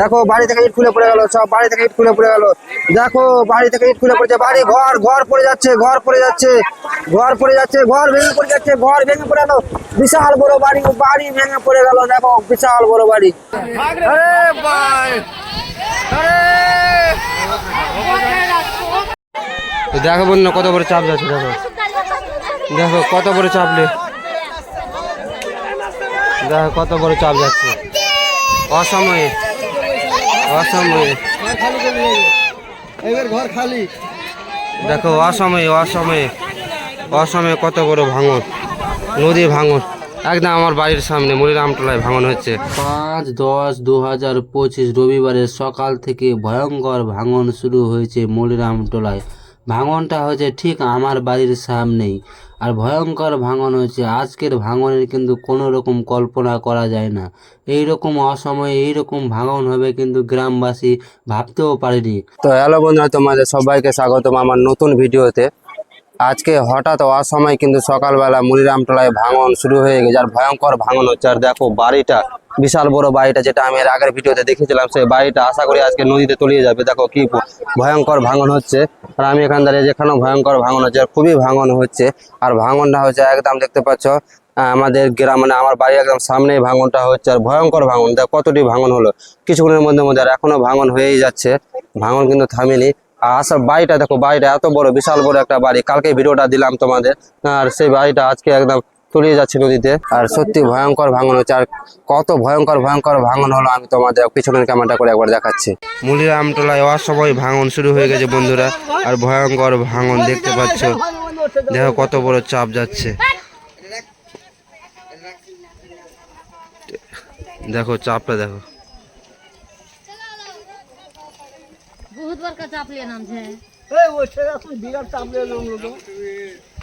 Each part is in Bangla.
দেখো, বাড়ি থেকে ইট খুলে পড়ে গেল, সব বাড়ি থেকে ইট খুলে পড়ে গেল। দেখো, বাড়ি থেকে ইট খুলে পড়েছে, বাড়ি ঘর ঘর পড়ে যাচ্ছে, ঘর পড়ে যাচ্ছে, ঘর পড়ে যাচ্ছে, ঘর ভেঙে পড়ে যাচ্ছে, ঘর ভেঙে পড়ে গেল, বিশাল বড় বাড়ি বাড়ি ভেঙে পড়ে গেল, দেখো, বিশাল বড় বাড়ি। দেখো বন্ধু, কত বড় চাপ যাচ্ছে, দেখো। দেখো, কত বড় চাপলে দেখো, কত বড় চাপ যাচ্ছে। অসময়ে। অসময়ে। এবার ঘর খালি। দেখো অসময়ে অসময়ে। অসময়ে কত বড় ভাঙন। নদী ভাঙন। একদম আমার বাড়ির সামনে মরিরামটোলায় ভাঙন হচ্ছে। পাঁচ দশ দু হাজার পঁচিশ রবিবারের সকাল থেকে ভয়ঙ্কর ভাঙন শুরু হয়েছে মরিরামটোলায় ভাঙনটা হয়েছে ঠিক আমার বাড়ির সামনেই। আর ভয়ঙ্কর ভাঙন হয়েছে, আজকের ভাঙনের কিন্তু কোনো রকম কল্পনা করা যায় না। এই রকম অসময়ে এই রকম ভাঙন হবে কিন্তু গ্রামবাসী ভাবতেও পারেনি। তো হ্যালো বন্ধুরা, তোমাদের সবাইকে স্বাগতম আমার নতুন ভিডিওতে। আজকে হঠাৎ অসময় কিন্তু সকালবেলা মুড়িরামতলায় ভাঙন শুরু হয়ে গেছে। আর ভয়ঙ্কর ভাঙন হচ্ছে, আর দেখো বাড়িটা, বিশাল বড় বাড়িটা যেটা আমি এর আগের ভিডিওতে দেখেছিলাম, সেই বাড়িটা আশা করি আজকে নদীতে তলিয়ে যাবে। দেখো কি ভয়ঙ্কর ভাঙন হচ্ছে। আর আমি এখান দাঁড়িয়ে যেখানেও ভয়ঙ্কর ভাঙন হচ্ছে, আর খুবই ভাঙন হচ্ছে। আর ভাঙনটা হচ্ছে একদম দেখতে পাচ্ছ আমাদের গ্রাম মানে আমার বাড়ি একদম সামনেই ভাঙনটা হচ্ছে। আর ভয়ঙ্কর ভাঙন, দেখ কতটি ভাঙন হলো। কিছুক্ষণের মধ্যে মধ্যে আর এখনও ভাঙন হয়েই যাচ্ছে। ভাঙন কিন্তু থামেনি। আসার বাড়িটা দেখো, বাড়িটা এত বড়, বিশাল বড় একটা বাড়ি। কালকে ভিডিওটা দিলাম তোমাদের। আর সেই বাড়িটা আজকে একদম তলিয়ে যাচ্ছে নদীতে। আর সত্যি ভয়ঙ্কর ভাঙন হচ্ছে। আর কত ভয়ঙ্কর ভয়ঙ্কর ভাঙন হলো আমি তোমাদের পিছনের ক্যামেরাটা করে একবার দেখাচ্ছি। মুলিরামটোলায় অসময় ভাঙন শুরু হয়ে গেছে বন্ধুরা। আর ভয়ঙ্কর ভাঙন দেখতে পাচ্ছ। দেখো কত বড় চাপ যাচ্ছে। দেখো চাপটা দেখো। बहुत बड़का चाप लिया नाम से ए, वो छेरा कोई बिगड़ चाप ले लो हम लोग तो।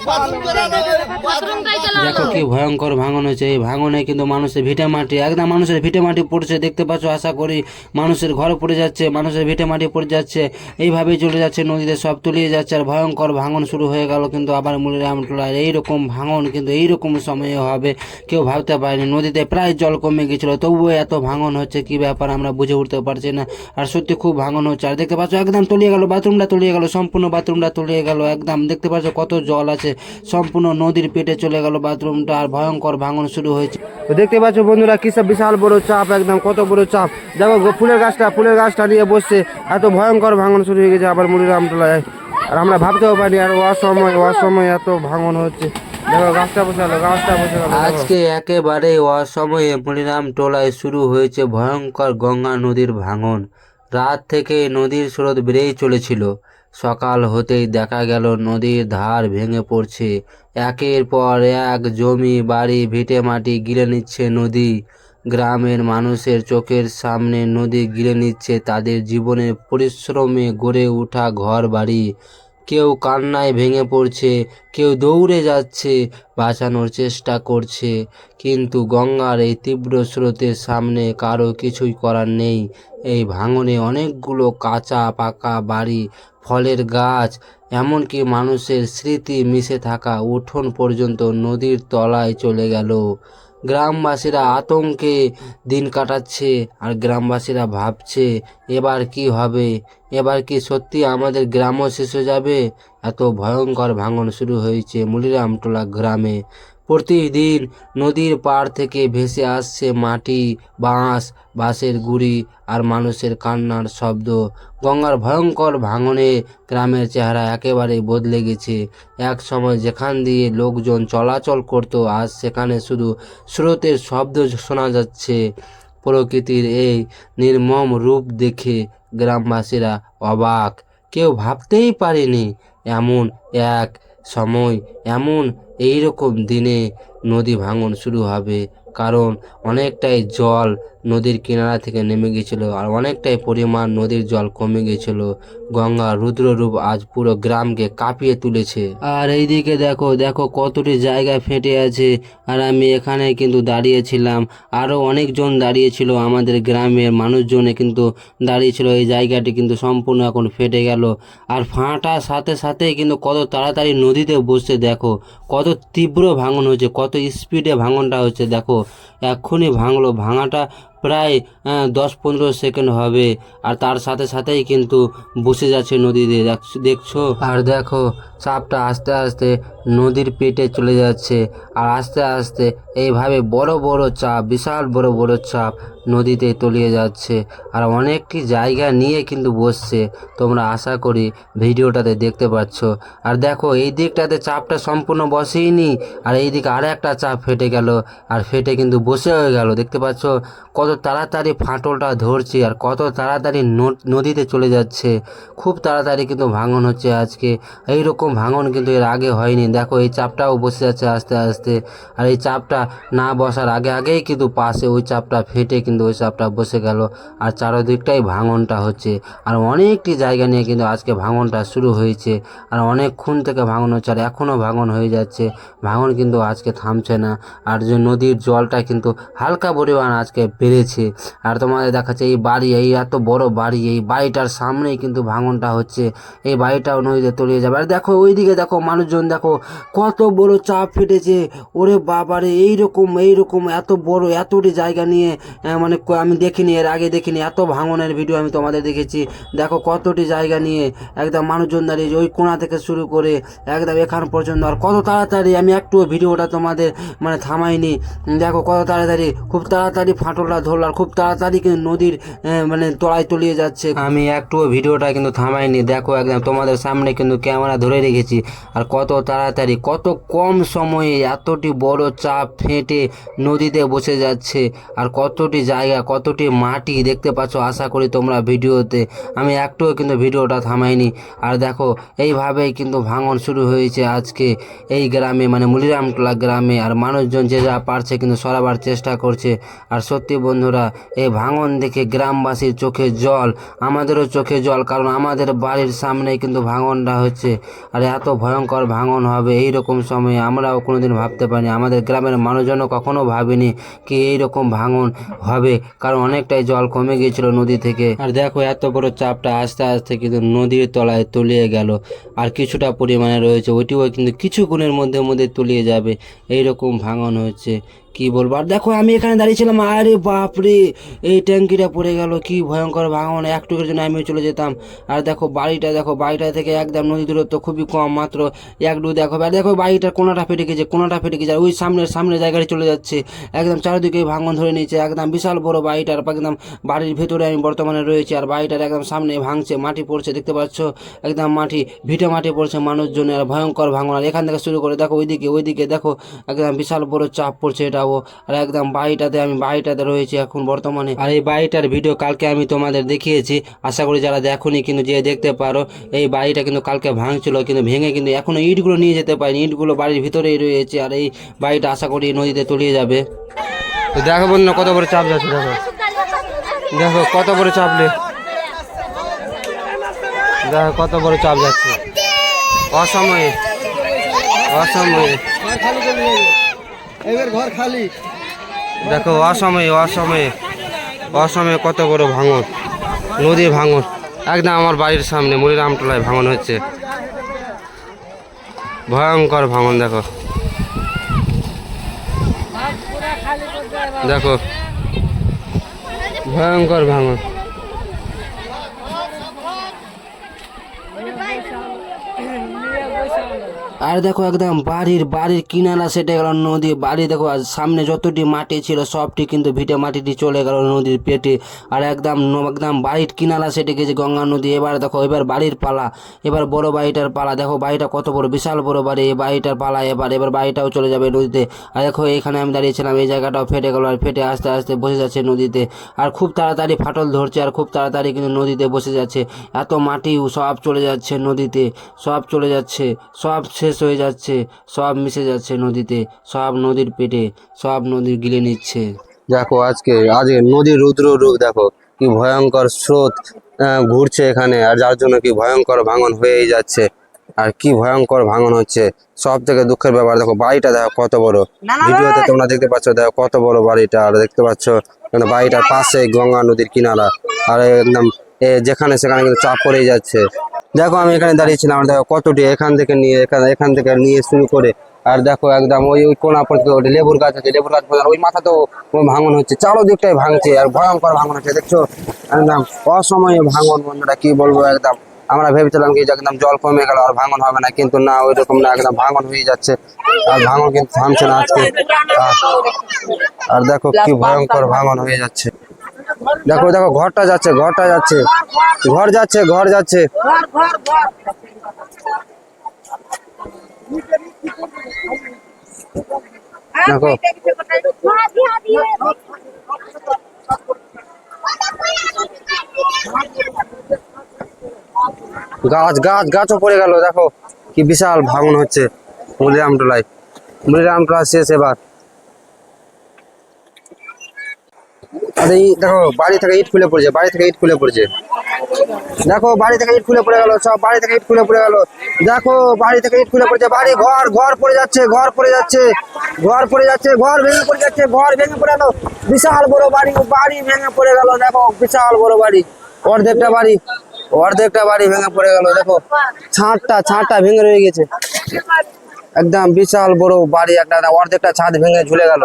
বাথরুম দেখো কি ভয়ঙ্কর ভাঙন হয়েছে এই ভাঙনে কিন্তু মানুষের ভিটে মাটি একদম মানুষের ভিটে মাটি পড়ছে দেখতে পাচ্ছ আশা করি মানুষের ঘর পড়ে যাচ্ছে মানুষের ভিটে মাটি পড়ে যাচ্ছে এইভাবেই চলে যাচ্ছে নদীতে সব তলিয়ে যাচ্ছে আর ভয়ঙ্কর ভাঙন শুরু হয়ে গেল কিন্তু আবার মুলিরামটোলার এইরকম ভাঙন কিন্তু এইরকম সময়ে হবে কেউ ভাবতে পারেনি নদীতে প্রায় জল কমে গেছিল তবুও এত ভাঙন হচ্ছে কি ব্যাপার আমরা বুঝে উঠতে পারছি না আর সত্যি খুব ভাঙন হচ্ছে আর দেখতে পাচ্ছ? একদম তলিয়ে গেল, বাথরুমটা তলিয়ে গেল, সম্পূর্ণ বাথরুমটা তলিয়ে গেল, একদম দেখতে পাচ্ছ কত জল আছে, সম্পূর্ণ নদীর পেটে চলে গেল বাথরুমটা, আর ভয়ঙ্কর ভাঙন শুরু হয়েছে। তো দেখতে পাচ্ছ বন্ধুরা কিসব বিশাল বড় চাপ, একদম কত বড় চাপ। দেখো ফুলের গাছটা ফুলের গাছটা নিয়ে বসছে, এত ভয়ঙ্কর ভাঙন শুরু হয়ে গেছে আবার মুড়িরামটোলায় আর আমরা ভাবতেও পারি আর অসময় অসময় এত ভাঙন হচ্ছে। আজকে একেবারে অসময়ে মরিরাম টোলায় শুরু হয়েছে ভয়ঙ্কর গঙ্গা নদীর ভাঙন। রাত থেকে নদীর স্রোত বেড়েই চলেছিল। সকাল হতেই দেখা গেল, নদীর ধার ভেঙে পড়ছে। একের পর এক জমি, বাড়ি, ভিটে মাটি গিলে নিচ্ছে নদী। গ্রামের মানুষের চোখের সামনে নদী গিলে নিচ্ছে তাদের জীবনের পরিশ্রমে গড়ে ওঠা ঘর বাড়ি কেউ কান্নায় ভেঙে পড়ছে, কেউ দৌড়ে যাচ্ছে, বাঁচানোর চেষ্টা করছে। কিন্তু গঙ্গার এই তীব্র স্রোতের সামনে কারও কিছুই করার নেই। এই ভাঙনে অনেকগুলো কাঁচা, পাকা বাড়ি, ফলের গাছ, এমনকি মানুষের স্মৃতি মিশে থাকা উঠোন পর্যন্ত নদীর তলায় চলে গেল। গ্রামবাসীরা আতঙ্কে দিন কাটাচ্ছে আর গ্রামবাসীরা ভাবছে, এবার কি হবে? এবার কি সত্যি আমাদের গ্রামও শেষ হয়ে যাবে? এত ভয়ঙ্কর ভাঙন শুরু হয়েছে মুলিরামটোলা গ্রামে। প্রতিদিন নদীর পাড় থেকে ভেসে আসছে মাটি, বাঁশ, বাঁশের গুড়ি আর মানুষের কান্নার শব্দ। গঙ্গার ভয়ঙ্কর ভাঙনে গ্রামের চেহারা একেবারে বদলে গেছে। এক সময় যেখান দিয়ে লোকজন চলাচল করত, আজ সেখানে শুধু স্রোতের শব্দ শোনা যাচ্ছে। প্রকৃতির এই নির্মম রূপ দেখে গ্রামবাসীরা অবাক। কেউ ভাবতেই পারেনি, এমন এক সময় এমন এই রকম দিনে নদী ভাঙন শুরু হবে। কারণ অনেকটাই জল নদীর কিনারা থেকে নেমে গেছিল আর অনেকটাই পরিমাণ নদীর জল কমে গেছিল। গঙ্গা রুদ্ররূপ আজ পুরো গ্রামকে কাঁপিয়ে তুলেছে। আর এইদিকে দেখো দেখো কতটি জায়গায় ফেটে আছে। আর আমি এখানে কিন্তু দাঁড়িয়েছিলাম। আরও অনেকজন দাঁড়িয়েছিল আমাদের গ্রামের মানুষজনে কিন্তু দাঁড়িয়েছিল। এই জায়গাটি কিন্তু সম্পূর্ণ এখন ফেটে গেল। আর ফাঁটার সাথে সাথে কিন্তু কত তাড়াতাড়ি নদীতে বসছে, দেখো। কত তীব্র ভাঙন হচ্ছে কত স্পিডে ভাঙনটা হচ্ছে, দেখো। এক্ষুনি ভাঙলো। ভাঙাটা প্রায় দশ পনেরো সেকেন্ড হবে। আর তার সাথে সাথেই কিন্তু বসে যাচ্ছে নদীতে। দেখ- দেখছ? আর দেখো, চাপটা আস্তে আস্তে নদীর পেটে চলে যাচ্ছে। আর আস্তে আস্তে এইভাবে বড় বড় চাপ, বিশাল বড় বড় চাপ নদীতে তলিয়ে যাচ্ছে। আর অনেকটি জায়গা নিয়ে কিন্তু বসছে। তোমরা আশা করি ভিডিওটাতে দেখতে পাচ্ছ। আর দেখো, এই দিকটাতে চাপটা সম্পূর্ণ বসেইনি। আর এই দিকে আর একটা চাপ ফেটে গেল। আর ফেটে কিন্তু বসে হয়ে গেল। দেখতে পাচ্ছ? কত তাড়াতাড়ি ফাটলটা ধরছে আর কত তাড়াতাড়ি নদীতে চলে যাচ্ছে। খুব তাড়াতাড়ি কিন্তু ভাঙন হচ্ছে আজকে। এই রকম ভাঙন কিন্তু এর আগে হয়নি। দেখো, এই চাপটাও বসে যাচ্ছে আস্তে আস্তে। আর এই চাপটা না বসার আগে আগেই কিন্তু পাশে ওই চাপটা ফেটে কিন্তু ওই চাপটা বসে গেল। আর চারদিকটাই ভাঙনটা হচ্ছে। আর অনেকটি জায়গা নিয়ে কিন্তু আজকে ভাঙনটা শুরু হয়েছে। আর অনেকক্ষণ থেকে ভাঙন হচ্ছে, আর এখনও ভাঙন হয়ে যাচ্ছে। ভাঙন কিন্তু আজকে থামছে না। আর যে নদীর জলটা কিন্তু হালকা পরিমাণ আজকে বেড়েছে আর তোমাদের দেখাচ্ছে, এই বাড়ি, এই এত বড় বাড়ি, এই বাড়িটার সামনেই কিন্তু ভাঙনটা হচ্ছে। এই বাড়িটাও নদীতে তলিয়ে যাবে। আর দেখো, ওইদিকে দেখো মানুষজন, দেখো কত বড় চাপ ফেটেছে। ওরে বাবারে, এইরকম এইরকম, এত বড়, এতটি জায়গা নিয়ে মানে আমি দেখিনি, এর আগে দেখিনি। এত ভাঙনের ভিডিও আমি তোমাদের দেখেছি। দেখো কতটি জায়গা নিয়ে একদম মানুষজন দাঁড়িয়ে ওই কোণা থেকে শুরু করে একদম এখান পর্যন্ত। আর কত তাড়াতাড়ি, আমি একটু ভিডিওটা তোমাদের মানে থামাইনি। দেখো কত তাড়াতাড়ি, খুব তাড়াতাড়ি ফাটলটা ধরলো আর খুব তাড়াতাড়ি কিন্তু নদীর মানে তলায় তলিয়ে যাচ্ছে। আমি একটুও ভিডিওটা কিন্তু থামাইনি, দেখো একদম তোমাদের সামনে কিন্তু ক্যামেরা ধরে রেখেছি। আর কত তাড়াতাড়ি, কত কম সময়ে এতটি বড় চাপ ফেটে নদীতে বসে যাচ্ছে। আর কতটি জায়গা, কতটি মাটি দেখতে পাচ্ছ, আশা করি তোমরা ভিডিওতে। আমি একটুও কিন্তু ভিডিওটা থামাইনি। আর দেখো, এইভাবেই কিন্তু ভাঙন শুরু হয়েছে আজকে এই গ্রামে মানে মুলিরামটোলা গ্রামে। আর মানুষজন যে যা পারছে কিন্তু সরাবার চেষ্টা করছে। আর সত্যি বন্ধুরা, এই ভাঙন দেখে গ্রামবাসীর চোখে জল, আমাদেরও চোখে জল, কারণ আমাদের বাড়ির সামনেই কিন্তু ভাঙনটা হচ্ছে। আর এত ভয়ঙ্কর ভাঙন হবে এই রকম সময়ে, আমরাও কোনোদিন ভাবতে পারিনি। আমাদের গ্রামের মানুষজনও কখনো ভাবেনি কি এই রকম ভাঙন হবে, কারণ অনেকটাই জল কমে গিয়েছিল নদী থেকে। আর দেখো, এত বড় চাপটা আস্তে আস্তে কিন্তু নদীর তলায় তলিয়ে গেল, আর কিছুটা পরিমাণে রয়েছে, ওইটিও কিন্তু কিছু গুণের মধ্যে মধ্যে তলিয়ে যাবে। এই রকম ভাঙন হচ্ছে। কি বলব? আর দেখো, আমি এখানে দাঁড়িয়েছিলাম আরে বাপরে! এই ট্যাঙ্কিটা পড়ে গেল, কি ভয়ঙ্কর ভাঙন। একটুকের জন্য আমিও চলে যেতাম। আর দেখো, বাড়িটা দেখো, বাড়িটা থেকে একদম নদী দূরত্ব খুবই কম, মাত্র এক দু দেখো। আর দেখো, বাড়িটার কোনাটা ফেটে গেছে, কোনাটা ফেটে গেছে, আর ওই সামনের সামনের জায়গায় চলে যাচ্ছে। একদম চারিদিকে ভাঙন ধরে নিয়েছে, একদম বিশাল বড় বাড়িটার একদম বাড়ির ভেতরে আমি বর্তমানে রয়েছি, আর বাড়িটার একদম সামনে ভাঙছে, মাটি পড়ছে, দেখতে পাচ্ছ? একদম মাটি, ভিটে মাটি পড়ছে মানুষজনের, আর ভয়ঙ্কর ভাঙন। আর এখান থেকে শুরু করে, দেখো, ওইদিকে ওইদিকে, দেখো, একদম বিশাল বড় চাপ পড়ছে এটাও আর একদম বাড়িটাতে, আমি বাড়িটাতে রয়েছি এখন বর্তমানে। আর এই বাড়িটার ভিডিও কালকে আমি তোমাদের দেখিয়েছি। আশা করি যারা দেখোনি, কিন্তু যে দেখতে পারো, এই বাড়িটা কিন্তু কালকে ভাঙছিল, কিন্তু ভেঙে কিন্তু এখনও ইটগুলো নিয়ে যেতে পারিনি। ইটগুলো বাড়ির ভিতরেই রয়েছে, আর এই বাড়িটা আশা করি নদীতে তলিয়ে যাবে। তো দেখো বন্ধু কত বড় চাপ যাচ্ছে, দেখো। দেখো, কত বড় চাপলে দেখো, কত বড় চাপ যাচ্ছে। অসময়ে অসময়ে। দেখো, অসময়ে অসময়ে অসময়ে কত বড় ভাঙন, নদী ভাঙন। একদম আমার বাড়ির সামনে মুড়িরামটোলায় ভাঙন হচ্ছে। ভয়ঙ্কর ভাঙন, দেখো। দেখো। ভয়ঙ্কর ভাঙন। আর দেখো একদম বাড়ির বাড়ির কিনারা সেটে গেল নদী বাড়ি। দেখো আর সামনে যতটি মাটি ছিল, সবটি কিন্তু ভিটে মাটিটি চলে গেল নদীর পেটে। আর একদম একদম বাড়ির কিনারা সেটে গেছে গঙ্গা নদী। এবার দেখো, এবার বাড়ির পালা, এবার বড় বাড়িটার পালা। দেখো, বাড়িটা কত বড়, বিশাল বড় বাড়ি। এই বাড়িটার পালা এবার এবার বাড়িটাও চলে যাবে নদীতে। আর দেখো, এখানে আমি দাঁড়িয়েছিলাম, এই জায়গাটাও ফেটে গেল আর ফেটে আস্তে আস্তে বসে যাচ্ছে নদীতে। আর খুব তাড়াতাড়ি ফাটল ধরছে আর খুব তাড়াতাড়ি কিন্তু নদীতে বসে যাচ্ছে। এত মাটি সব চলে যাচ্ছে নদীতে, সব চলে যাচ্ছে, সব শেষ হয়ে যাচ্ছে। সব মিশে যাচ্ছে নদীতে। সব নদীর পেটে সব নদী গিলে নিচ্ছে। দেখো আজকে আজকে নদীর রুদ্র রূপ দেখো কি ভয়ঙ্কর স্রোত আহ, ঘুরছে এখানে আর যার জন্য কি ভয়ঙ্কর ভাঙন হয়েই যাচ্ছে। আর কি ভয়ঙ্কর ভাঙন হচ্ছে। সব থেকে দুঃখের ব্যাপার দেখো বাড়িটা দেখো কত বড়। ভিডিওতে তোমরা দেখতে পাচ্ছ দেখো কত বড় বাড়িটা আর দেখতে পাচ্ছ মানে বাড়িটার পাশে গঙ্গা নদীর কিনারা। আর একদম এ যেখানে সেখানে কিন্তু চাপ পড়েই যাচ্ছে। দেখো, আমি এখানে দাঁড়িয়েছিলাম দেখো কতটি এখান থেকে নিয়ে, এখান এখান থেকে নিয়ে শুরু করে, আর দেখো একদম ওই ওই কোনা পর্যন্ত লেবুর গাছ আছে, লেবুর গাছ ওই মাথা তো ভাঙন হচ্ছে, চারোদিকটাই ভাঙছে, আর ভয়ঙ্কর ভাঙন হচ্ছে, দেখছ? একদম অসময়ে ভাঙন বন্ধুরা কি বলব, একদম আমরা ভেবেছিলাম কি একদম জল কমে গেল, আর ভাঙন হবে না, কিন্তু না ওই রকম না, একদম ভাঙন হয়ে যাচ্ছে, আর ভাঙন কিন্তু থামছে না আজকে। আর দেখো কি ভয়ঙ্কর ভাঙন হয়ে যাচ্ছে। দেখো দেখো ঘরটা যাচ্ছে ঘরটা যাচ্ছে। ঘর যাচ্ছে ঘর যাচ্ছে। দেখো। গাছ গাছ গাছও পড়ে গেল দেখো। কি বিশাল ভাঙন হচ্ছে। মুলিরাম টোলায় মুলিরাম টোলা শেষ এবার। এই দেখো বাড়ি থেকে ইট খুলে পড়েছে বাড়ি থেকে ইট খুলে পড়েছে। দেখো বাড়ি থেকে ইট খুলে পড়ে গেল সব বাড়ি থেকে ইট খুলে পড়ে গেল। দেখো বাড়ি থেকে ইট খুলে পড়েছে বাড়ি ঘর ঘর পড়ে যাচ্ছে ঘর পড়ে যাচ্ছে ঘর পড়ে যাচ্ছে ঘর ভেঙে পড়ে যাচ্ছে ঘর ভেঙে পড়ে গেল। বিশাল বড় বাড়ি বাড়ি ভেঙে পড়ে গেল দেখো বিশাল বড় বাড়ি। অর্ধেকটা বাড়ি অর্ধেকটা বাড়ি ভেঙে পড়ে গেল দেখো। ছাদটা ছাদটা ভেঙে রয়ে গেছে। একদম বিশাল বড় বাড়ি একটা অর্ধেকটা ছাদ ভেঙে ঝুলে গেল।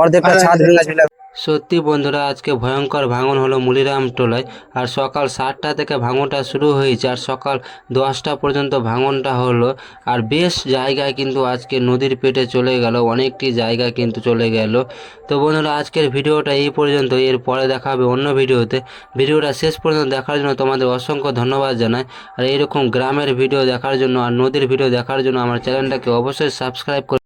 অর্ধেকটা ছাদ ভেঙে ঝুলে গেল। সত্যি বন্ধুরা, আজকে ভয়ঙ্কর ভাঙন হলো মুলিরাম টোলায়। আর সকাল সাতটা থেকে ভাঙনটা শুরু হয়েছে, আর সকাল দশটা পর্যন্ত ভাঙনটা হলো। আর বেশ জায়গায় কিন্তু আজকে নদীর পেটে চলে গেল, অনেকটি জায়গা কিন্তু চলে গেল। তো বন্ধুরা, আজকের ভিডিওটা এই পর্যন্ত এর পরে দেখা হবে অন্য ভিডিওতে। ভিডিওটা শেষ পর্যন্ত দেখার জন্য তোমাদের অসংখ্য ধন্যবাদ জানাই। আর এরকম গ্রামের ভিডিও দেখার জন্য আর নদীর ভিডিও দেখার জন্য আমার চ্যানেলটাকে অবশ্যই সাবস্ক্রাইব করে